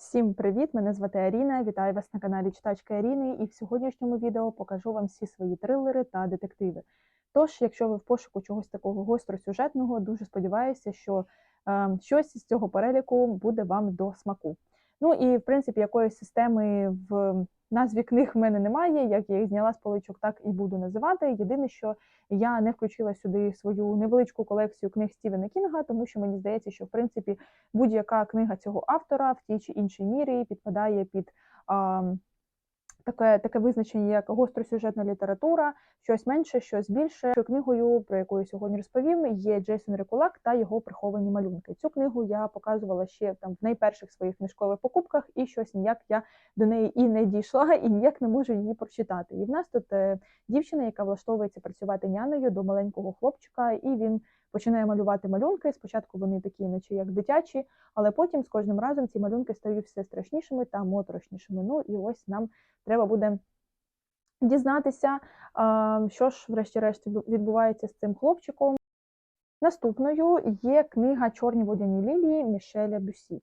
Всім привіт! Мене звати Аріна. Вітаю вас на каналі Читачка Аріни. І в сьогоднішньому відео покажу вам всі свої трилери та детективи. Тож, якщо ви в пошуку чогось такого гостросюжетного, дуже сподіваюся, що е, щось з цього переліку буде вам до смаку. Ну і в принципі, якоїсь системи в назві книг в мене немає. Як я їх зняла з поличок, так і буду називати. Єдине, що я не включила сюди свою невеличку колекцію книг Стівена Кінга, тому що мені здається, що в принципі будь-яка книга цього автора в тій чи іншій мірі підпадає під а, таке, таке визначення, як гостросюжетна література, щось менше, щось більше. Книгою, про яку я сьогодні розповім, є Джейсон Рекулак та його приховані малюнки. Цю книгу я показувала ще там в найперших своїх книжкових покупках, і щось ніяк я до неї і не дійшла, і ніяк не можу її прочитати. І в нас тут е, дівчина, яка влаштовується працювати няною до маленького хлопчика, і він починає малювати малюнки. Спочатку вони такі, наче як дитячі, але потім з кожним разом ці малюнки стають все страшнішими та моторошнішими. Ну і ось нам треба буде дізнатися, що ж, врешті-решт, відбувається з цим хлопчиком. Наступною є книга Чорні водяні лілії Мішеля Бюсі.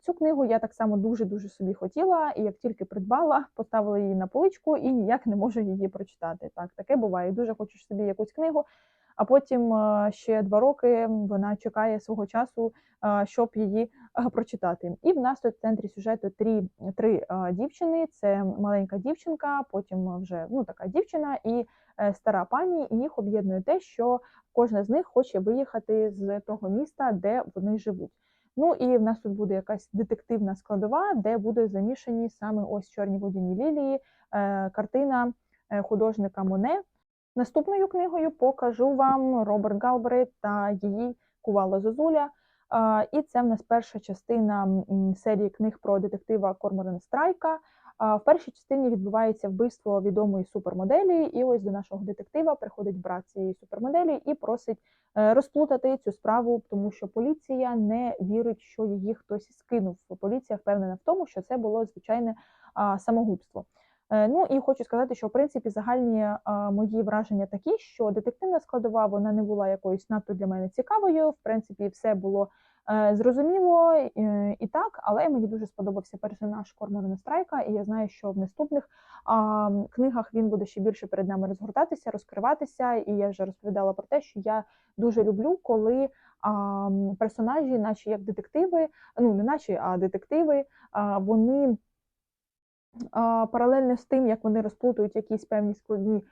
Цю книгу я так само дуже-дуже собі хотіла, і як тільки придбала, поставила її на поличку і ніяк не можу її прочитати. Так, таке буває. Дуже хочеш собі якусь книгу, а потім ще два роки вона чекає свого часу, щоб її прочитати. І в нас тут в центрі сюжету три три дівчини: це маленька дівчинка, потім вже ну така дівчина і е, стара пані. І їх об'єднує те, що кожна з них хоче виїхати з того міста, де вони живуть. Ну і в нас тут буде якась детективна складова, де буде замішані саме ось чорні водяні лілії, е, картина е, художника Моне. Наступною книгою покажу вам Роберт Галбрейт та її Кувала Зозуля. І це в нас перша частина серії книг про детектива Корморана Страйка. В першій частині відбувається вбивство відомої супермоделі, і ось до нашого детектива приходить брат цієї супермоделі і просить е, розплутати цю справу, тому що поліція не вірить, що її хтось скинув. Поліція впевнена в тому, що це було звичайне самогубство. Е, ну і хочу сказати, що в принципі загальні мої враження такі, що детективна складова вона не була якоюсь надто для мене цікавою. В принципі, все було е, зрозуміло і так, але мені дуже сподобався персонаж Корморана Страйка, і я знаю, що в наступних книгах він буде ще більше перед нами розгортатися, розкриватися. І я вже розповідала про те, що я дуже люблю, коли персонажі, наче як детективи, ну не наче, а детективи, вони паралельно з тим, як вони розплутують якісь певні складні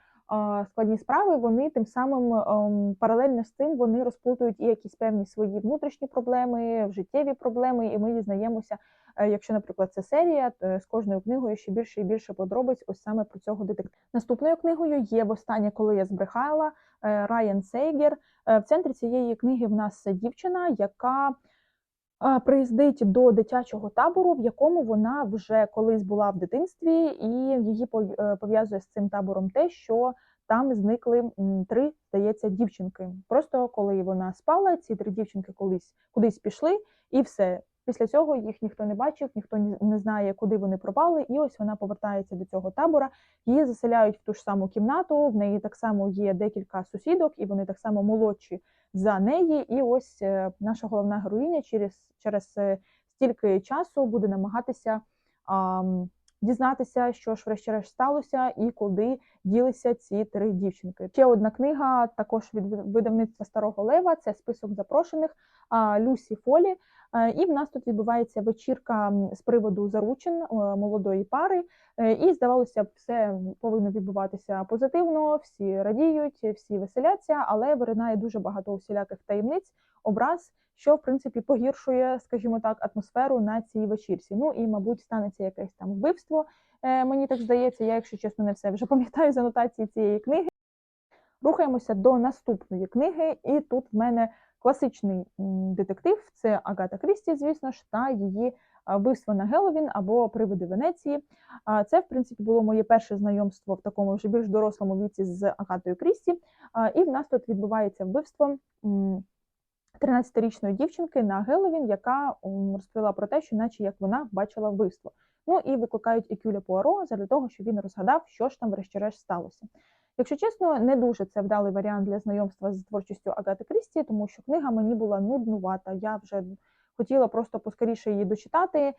складні справи, вони тим самим ем, паралельно з цим вони розплутують і якісь певні свої внутрішні проблеми, життєві проблеми, і ми дізнаємося, е, якщо, наприклад, це серія, то з кожною книгою ще більше і більше подробиць ось саме про цього детектива. Наступною книгою є «Востаннє, коли я збрехала е, Райан Сейгер. Е, в центрі цієї книги в нас дівчина, яка приїздить до дитячого табору, в якому вона вже колись була в дитинстві, і її е, пов'язує з цим табором те, що там зникли три, здається, дівчинки. Просто коли вона спала, ці три дівчинки колись кудись пішли, і все. Після цього їх ніхто не бачив, ніхто не знає, куди вони пропали. І ось вона повертається до цього табора. Її заселяють в ту ж саму кімнату. В неї так само є декілька сусідок, і вони так само молодші за неї. І ось е, наша головна героїня через через е, стільки часу буде намагатися а, дізнатися, що ж врешті-решт сталося, і куди ділися ці три дівчинки. Ще одна книга, також від видавництва Старого Лева. Це список запрошених Люсі Фолі. Е, і в нас тут відбувається вечірка з приводу заручин молодої пари, і здавалося б, все повинно відбуватися позитивно. Всі радіють, всі веселяться, але виринає дуже багато усіляких таємниць, образ, що в принципі погіршує, скажімо так, атмосферу на цій вечірці. Ну і, мабуть, станеться якесь там вбивство. Е, мені так здається, я, якщо чесно, не все вже пам'ятаю з анотації цієї книги. Рухаємося до наступної книги, і тут в мене класичний детектив це Агата Крісті, звісно ж, та її вбивство на Геловін або Привиди Венеції. Це, в принципі, було моє перше знайомство в такому вже більш дорослому віці з Агатою Крісті. І в нас тут відбувається вбивство 13-річної дівчинки на Геловін, яка розповіла про те, що, наче як вона бачила вбивство. Ну і викликають Екюля Пуаро для того, щоб він розгадав, що ж там, врешті-решт, сталося. Якщо чесно, не дуже це вдалий варіант для знайомства з творчістю Агати Крісті, тому що книга мені була нуднувата. Я вже хотіла просто поскоріше її дочитати,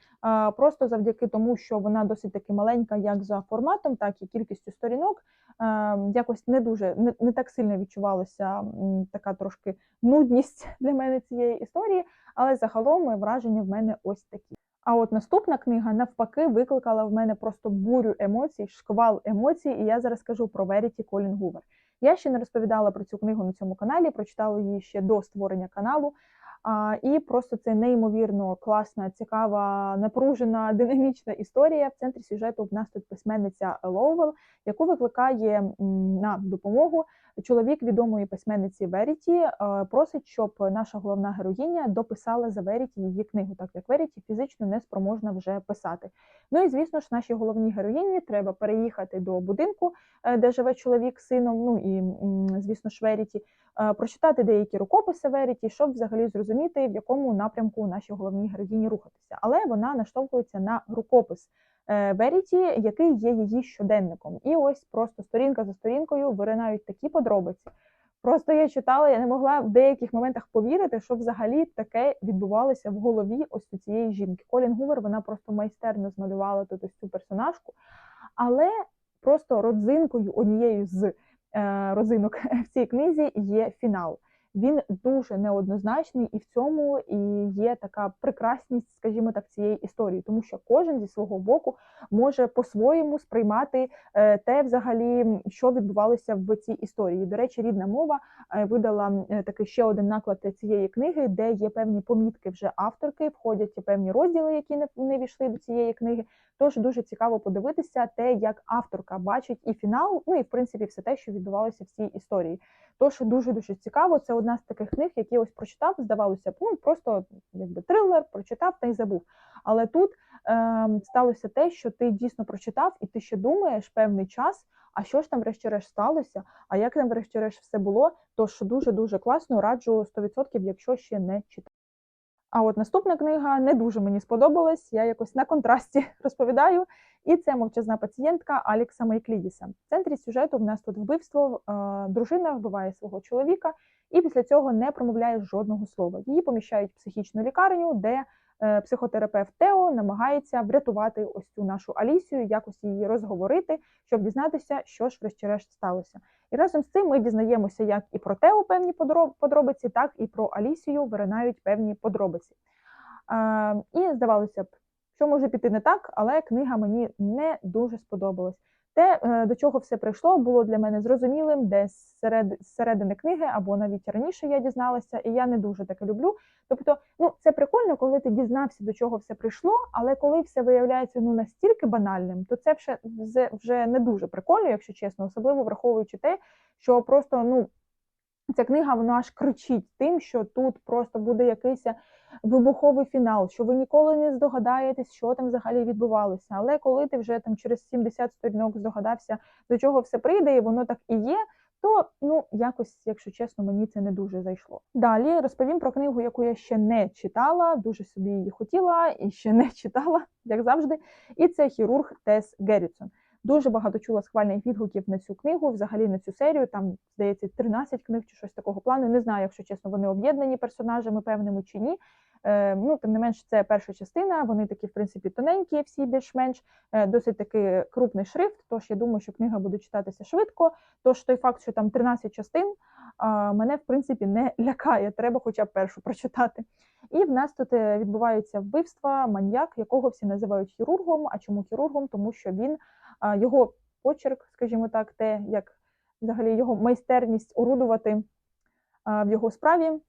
просто завдяки тому, що вона досить таки маленька, як за форматом, так і кількістю сторінок. Е, Якось не дуже не, не так сильно відчувалася така трошки нудність для мене цієї історії, але загалом враження в мене ось такі. А от наступна книга навпаки викликала в мене просто бурю емоцій, шквал емоцій, і я зараз скажу про Веріті Колін Гувер. Я ще не розповідала про цю книгу на цьому каналі, прочитала її ще до створення каналу. І просто це неймовірно класна, цікава, напружена, динамічна історія. В центрі сюжету в нас тут письменниця Лоувел, яку викликає на допомогу чоловік відомої письменниці Веріті. е, Просить, щоб наша головна героїня дописала за Веріті її книгу, так як Веріті фізично не спроможна вже писати. Ну і звісно ж, нашій головній героїні треба переїхати до будинку, е, де живе чоловік з сином. Ну і звісно ж, Веріті е, прочитати деякі рукописи Веріті, щоб взагалі зрозуміти, в якому напрямку нашій головній героїні рухатися. Але вона наштовхується на рукопис е, Веріті, який є її щоденником. І ось просто сторінка за сторінкою виринають такі подробиці. Просто я читала, я не могла в деяких моментах повірити, що взагалі таке відбувалося в голові ось у цієї жінки. Колін Гувер вона просто майстерно змалювала тут ось цю персонажку, але просто родзинкою однією з е, родзинок в цій книзі є фінал. Він дуже неоднозначний, і в цьому і є така прекрасність, скажімо так, цієї історії, тому що кожен зі свого боку може по-своєму сприймати е, те, взагалі, що відбувалося в цій історії. До речі, рідна мова е, видала е, такий ще один наклад цієї книги, де є певні помітки вже авторки, входять певні розділи, які не, війшли до цієї книги. Тож дуже цікаво подивитися те, як авторка бачить і фінал, ну і в принципі все те, що відбувалося в цій історії. Тож дуже дуже цікаво. Це одна з таких книг, які ось прочитав, здавалося б, ну просто якби трилер, прочитав та й забув. Але тут е, сталося те, що ти дійсно прочитав, і ти ще думаєш певний час. А що ж там, врешті-решт, сталося? А як там, врешті-решт, все було? Тож дуже дуже класно, раджу 100%, якщо ще не читав. А от наступна книга не дуже мені сподобалась. Я якось на контрасті розповідаю. І це мовчазна пацієнтка Алікса Майклідіса. В центрі сюжету в нас тут вбивство. Е, Дружина вбиває свого чоловіка і після цього не промовляє жодного слова. Її поміщають в психічну лікарню, де е, психотерапевт Тео намагається врятувати ось цю нашу Алісію, якось її розговорити, щоб дізнатися, що ж врешті-решт сталося. І разом з цим ми дізнаємося, як і про Тео певні подро- подробиці, так і про Алісію виринають певні подробиці. І здавалося б, що може піти не так, але книга мені не дуже сподобалась. Те, е, до чого все прийшло, було для мене зрозумілим, десь серед, середини книги, або навіть раніше я дізналася, і я не дуже таке люблю. Тобто, ну це прикольно, коли ти дізнався, до чого все прийшло, але коли все виявляється ну настільки банальним, то це вже, вже- не дуже прикольно, якщо чесно, особливо враховуючи те, що просто ну ця книга вона аж кричить тим, що тут просто буде якийсь вибуховий фінал, що ви ніколи не здогадаєтесь, що там взагалі відбувалося. Але коли ти вже там через 70 сторінок здогадався, до чого все прийде, і воно так і є. То ну якось, якщо чесно, мені це не дуже зайшло. Далі розповім про книгу, яку я ще не читала, дуже собі її хотіла і ще не читала, як завжди. І це хірург Тес Геррітсон. Дуже багато чула схвальних відгуків на цю книгу, взагалі на цю серію. Там здається 13 книг чи щось такого плану. Не знаю, якщо чесно, вони об'єднані персонажами певними чи ні. Е, ну, тим не менш, це перша частина. Вони такі, в принципі, тоненькі, всі більш-менш е, досить таки крупний шрифт. Тож я думаю, що книга буде читатися швидко. Тож той факт, що там 13 частин, мене в принципі не лякає. Треба хоча б першу прочитати. І в нас тут е, відбуваються вбивства, маньяк, якого всі називають хірургом. А чому хірургом? Тому що він його почерк, скажімо так, те, як взагалі його майстерність орудувати в його справі.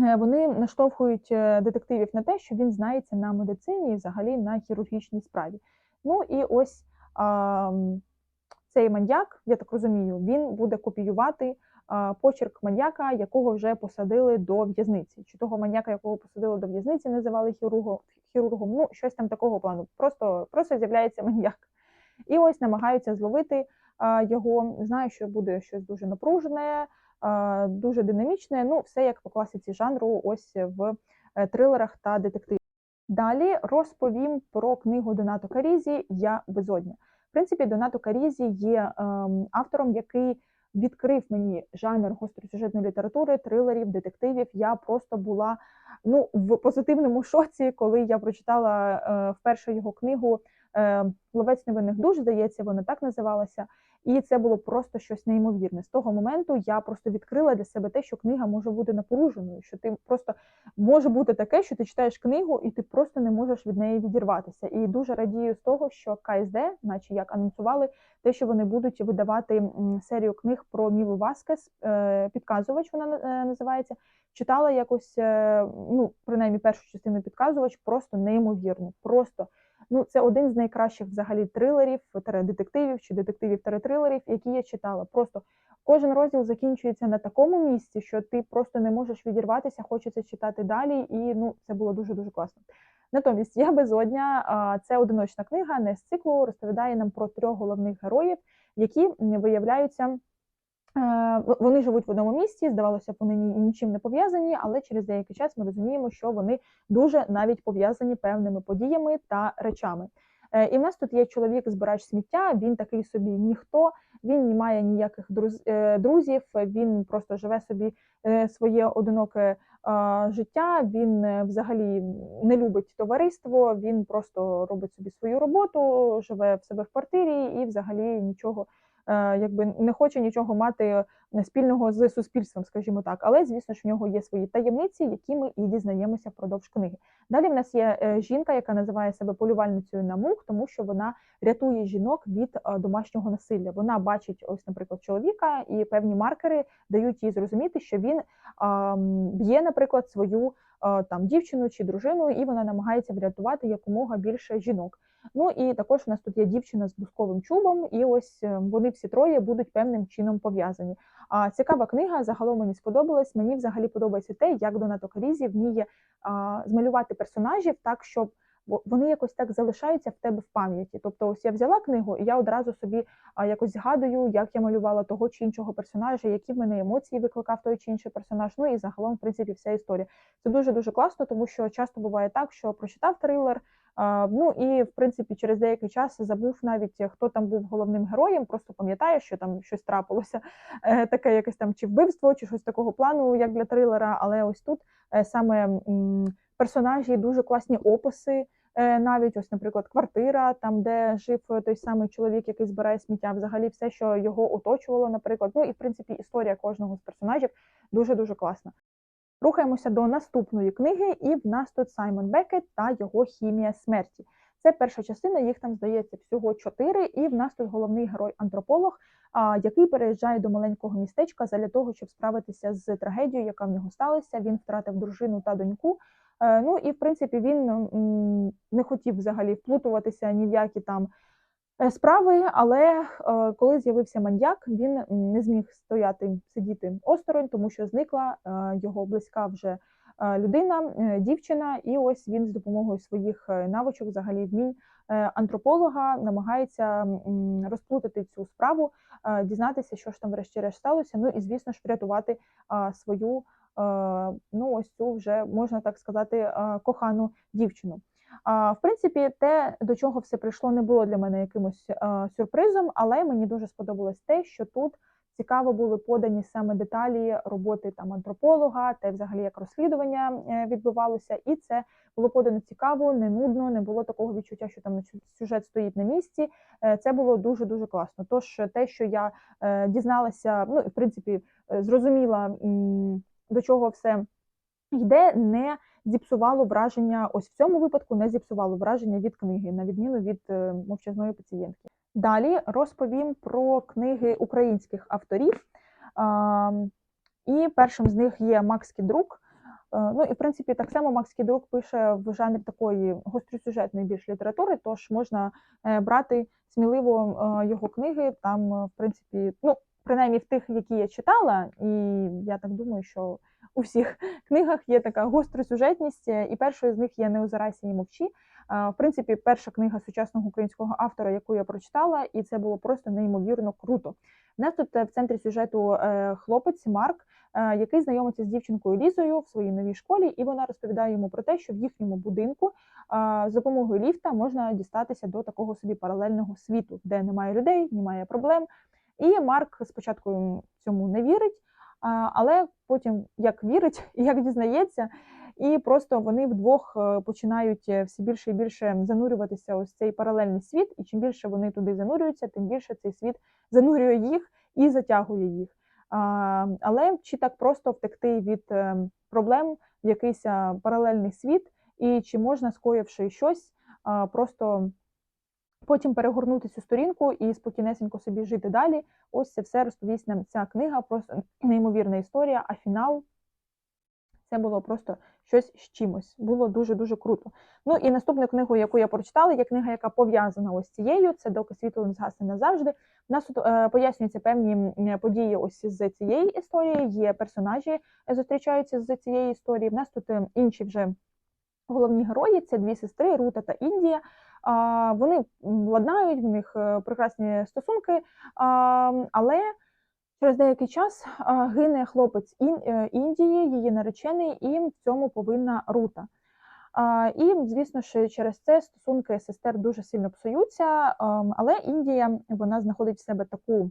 е, Вони наштовхують е, детективів на те, що він знається на медицині і взагалі на хірургічній справі. Ну і ось а, цей маньяк, я так розумію, він буде копіювати почерк маньяка, якого вже посадили до в'язниці. Чи того маньяка, якого посадили до в'язниці, називали хірургом, хірургом, ну щось там такого плану. Просто, просто з'являється маньяк. І ось намагаються зловити його. Знаю, що буде щось дуже напружене, дуже динамічне. Ну, все як по класиці жанру, ось в е, трилерах та детективах. Далі розповім про книгу Донато Карізі Я безодня. В принципі, Донато Карізі є ем, автором, який відкрив мені жанр гостросюжетної літератури, трилерів, детективів. Я просто була ну в позитивному шоці, коли я прочитала е, вперше його книгу е, Ловець невинних душ, здається, вона так називалася. І це було просто щось неймовірне. З того моменту я просто відкрила для себе те, що книга може бути напоруженою, що ти просто може бути таке, що ти читаєш книгу, і ти просто не можеш від неї відірватися. І дуже радію з того, що КСД, наче як анонсували, те, що вони будуть видавати серію книг про Мілу Васкес, е, підказувач вона е, називається. Читала якось, ну принаймні першу частину підказувач, просто неймовірно. Просто Ну, це один з найкращих взагалі трилерів, детективів чи детективів трилерів, які я читала. Просто кожен розділ закінчується на такому місці, що ти просто не можеш відірватися, хочеться читати далі, і ну це було дуже дуже класно. Натомість я безодня, це одиночна книга, не з циклу розповідає нам про трьох головних героїв, які виявляються. Е, вони живуть в одному місці, здавалося б, вони нічим не пов'язані, але через деякий час ми розуміємо, що вони дуже навіть пов'язані певними подіями та речами. Е, і в нас тут є чоловік, збирач сміття. Він такий собі ніхто, він не має ніяких е, друзів. Він просто живе собі своє одиноке життя. Він взагалі не любить товариство. Він просто робить собі свою роботу, живе в себе в квартирі і взагалі нічого якби не хоче нічого мати е, спільного з суспільством, скажімо так. Але, звісно ж, в нього є свої таємниці, які ми і дізнаємося впродовж книги. Далі в нас є е, жінка, яка називає себе полювальницею на мух, тому що вона рятує жінок від домашнього насилля. Вона бачить, ось, наприклад, чоловіка, і певні маркери дають їй зрозуміти, що він б'є, наприклад, свою там дівчину чи дружину, і вона намагається врятувати якомога більше жінок. Ну і також у нас тут є дівчина з бусковим чубом, і ось е, вони всі троє будуть певним чином пов'язані. А цікава книга загалом мені сподобалась. Мені взагалі подобається те, як Донато Карізі вміє а, змалювати персонажів так, щоб вони якось так залишаються в тебе в пам'яті. Тобто, ось я взяла книгу, і я одразу собі якось згадую, як я малювала того чи іншого персонажа, які в мене емоції викликав той чи інший персонаж. Ну і загалом, в принципі, вся історія. Це дуже дуже класно, тому що часто буває так, що прочитав трилер. Ну і в принципі через деякий час забув навіть хто там був головним героєм, просто пам'ятає, що там щось трапилося, е, таке якесь там чи вбивство, чи щось такого плану, як для трилера. Але ось тут е, саме персонажі дуже класні описи. Е, навіть ось, наприклад, квартира, там де жив той самий чоловік, який збирає сміття, взагалі все, що його оточувало, наприклад. Ну і в принципі історія кожного з персонажів дуже дуже класна. Рухаємося до наступної книги, і в нас тут Саймон Бекет та його хімія смерті. Це перша частина, їх там здається всього чотири. І в нас тут головний герой-антрополог, який переїжджає до маленького містечка для того, щоб справитися з трагедією, яка в нього сталася. Він втратив дружину та доньку. Е, ну і в принципі він не хотів взагалі вплутуватися ні в які там справи, але е, коли з'явився маньяк, він не зміг стояти сидіти осторонь, тому що зникла е, його близька вже людина, дівчина, і ось він з допомогою своїх навичок, взагалі вмінь антрополога, намагається розплутати цю справу, дізнатися, що ж там врешті-решт сталося. Ну і звісно ж врятувати свою. Ну, ось цю вже можна так сказати, кохану дівчину. В принципі, те, до чого все прийшло, не було для мене якимось сюрпризом, але мені дуже сподобалось те, що тут цікаво були подані саме деталі роботи там антрополога, те, взагалі, як розслідування е, відбувалося, і це було подано цікаво, не нудно, не було такого відчуття, що там сюжет стоїть на місці. Е, це було дуже дуже класно. Тож те, що я е, дізналася, ну в принципі, зрозуміла до чого все йде, не зіпсувало враження. Ось в цьому випадку не зіпсувало враження від книги, на відміну від е, мовчазної пацієнтки. Далі розповім про книги українських авторів. І першим з них є Макс Кідрук. Е, ну і в принципі так само Макс Кідрук пише в жанрі такої гостросюжетної більш літератури, тож можна е, брати сміливо його книги. Там, в принципі, ну принаймні в тих, які я читала, і я так думаю, що у всіх книгах є така гостра сюжетність, е, і першою з них є Не озирайся і мовчі. В принципі, перша книга сучасного українського автора, яку я прочитала, і це було просто неймовірно круто. У нас тут е, в центрі сюжету е, хлопець Марк, який знайомиться з дівчинкою Лізою в своїй новій школі, і вона розповідає йому про те, що в їхньому будинку з допомогою ліфта можна дістатися до такого собі паралельного світу, де немає людей, немає проблем. І Марк спочатку цьому не вірить, але потім як вірить, як дізнається, і просто вони вдвох е, починають е, все більше і більше занурюватися ось цей паралельний світ. І чим більше вони туди занурюються, тим більше цей світ занурює їх і затягує їх. Але чи так просто втекти від е, проблем в якийсь паралельний світ, і чи можна, скоївши щось, просто потім перегорнути цю сторінку і спокійнесенько собі жити далі? Ось це все розповість нам ця книга, просто неймовірна історія, а фінал. Це було просто щось з чимось. Було дуже-дуже круто. Ну і наступну книгу, яку я прочитала, є книга, яка пов'язана ось цією. Це доки світло не згасне назавжди. У нас тут е, пояснюються певні події ось з цієї історії. Є персонажі, е, зустрічаються з цієї історії. В нас тут е, інші вже головні герої це дві сестри Рута та Індія. Вони м, ладнають, в них е, прекрасні стосунки, але через деякий час гине хлопець е, Індії, її наречений, і в цьому повинна Рута. І, звісно ж, через це стосунки сестер дуже сильно псуються, але Індія вона знаходить в себе таку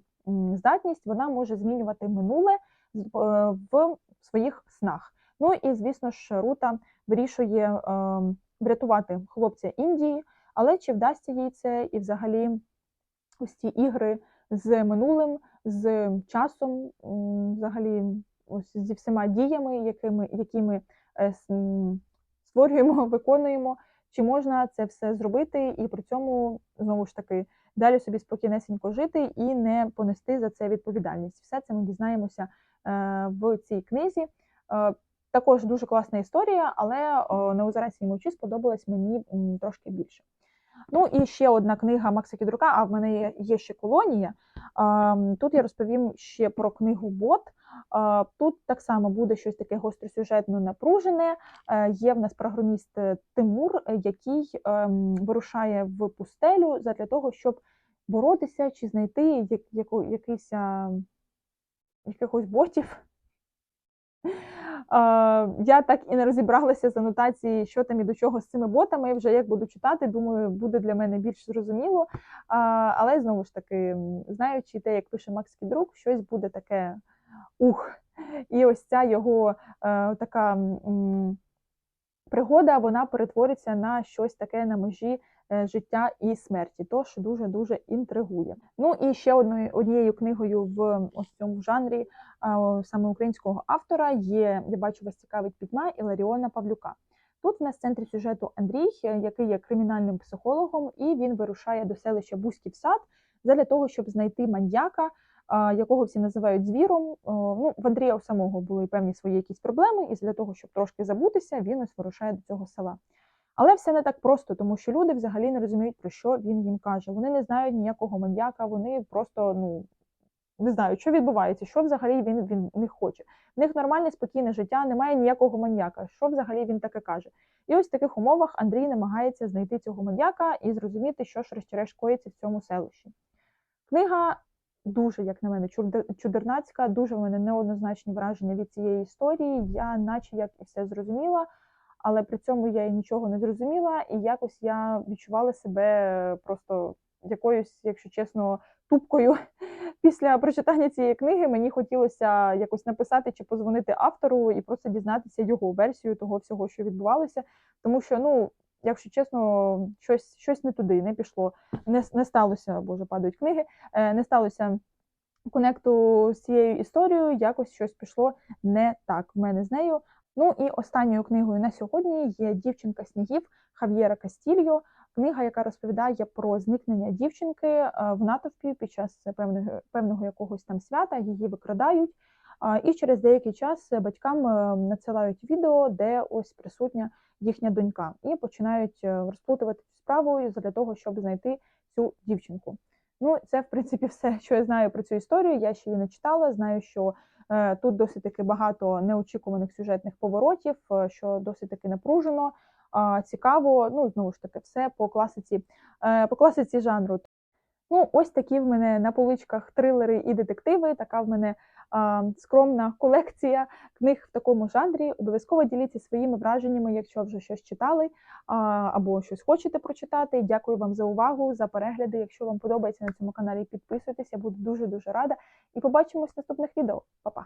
здатність, вона може змінювати минуле е, в своїх снах. Ну і звісно ж, Рута вирішує ем, врятувати хлопця Індії, але чи вдасться їй це і взагалі ось ці ігри з минулим, з часом, взагалі, ось зі всіма діями, якими, які ми е, створюємо, виконуємо, чи можна це все зробити і при цьому знову ж таки далі собі спокійнесенько жити і не понести за це відповідальність. Все це ми дізнаємося е, в цій книзі. Е, також дуже класна історія, але озерці мовчі сподобалась мені трошки більше. Ну і ще одна книга Макса Кідрука, а в мене є- ще колонія. Ем, Тут я розповім ще про книгу Бот. Е, Тут так само буде щось таке гостросюжетно напружене. Е, Є в нас програміст е, Тимур, який ем, вирушає в пустелю для того, щоб боротися чи знайти якийсь, якихось ботів. Я так і не розібралася з анотації, що там і до чого з цими ботами. Вже як буду читати, думаю, буде для мене більш зрозуміло. Але знову ж таки, знаючи те, як пише Макс Кідрук, щось буде таке ух. І ось ця його е, така пригода вона перетвориться на щось таке на межі життя і смерті. Тож дуже дуже інтригує. Ну і ще одною однією книгою в ось цьому жанрі саме українського автора є Я бачу вас цікавить пітьма Іларіона Павлюка. Тут в нас в центрі сюжету Андрій, е, який є кримінальним психологом, і він вирушає до селища Бузьків сад для того, щоб знайти маньяка, якого всі називають звіром. Ну, в Андрія у самого були певні свої якісь проблеми, і для того, щоб трошки забутися, він ось вирушає до цього села. Але все не так просто, тому що люди взагалі не розуміють, про що він їм каже. Вони не знають ніякого маньяка, вони просто ну не знають, що відбувається, що взагалі він він них хоче. В них нормальне спокійне життя, немає ніякого маньяка. Що взагалі він таке каже? І ось в таких умовах Андрій намагається знайти цього маньяка і зрозуміти, що ж решті-решт коїться в цьому селищі. Книга дуже, як на мене, чудер- чудернацька, дуже в мене неоднозначні враження від цієї історії. Я, наче як і все зрозуміла, але при цьому я і нічого не зрозуміла, і якось я відчувала себе просто якоюсь, якщо чесно, тупкою. Після прочитання цієї книги мені хотілося якось написати чи позвонити автору і просто дізнатися його версію того всього, що відбувалося. Тому що, ну, якщо чесно, щось, щось не туди, не пішло, не, не сталося, боже, падають книги, е, не сталося конекту з цією історією, якось щось пішло не так в мене з нею. Ну і останньою книгою на сьогодні є Дівчинка снігів Хав'єра Кастільо. Книга, яка розповідає про зникнення дівчинки е, в натовпі під час певного, певного якогось там свята, її викрадають. І через деякий час батькам е, надсилають відео, де ось присутня їхня донька, і починають е, розплутувати справу для того, щоб знайти цю дівчинку. Ну, це, в принципі, все, що я знаю про цю історію. Я ще її не читала. Знаю, що е, тут досить таки багато неочікуваних сюжетних поворотів, е, що досить таки напружено, е, цікаво. Ну, знову ж таки, все по класиці, е, по класиці жанру. Ну, ось такі в мене на поличках трилери і детективи. Така в мене а, скромна колекція книг в такому жанрі. Обов'язково діліться своїми враженнями, якщо вже щось читали а, або щось хочете прочитати. Дякую вам за увагу, за перегляди. Якщо вам подобається на цьому каналі, підписуйтесь, я буду дуже дуже рада. І побачимось в наступних відео. Па-па!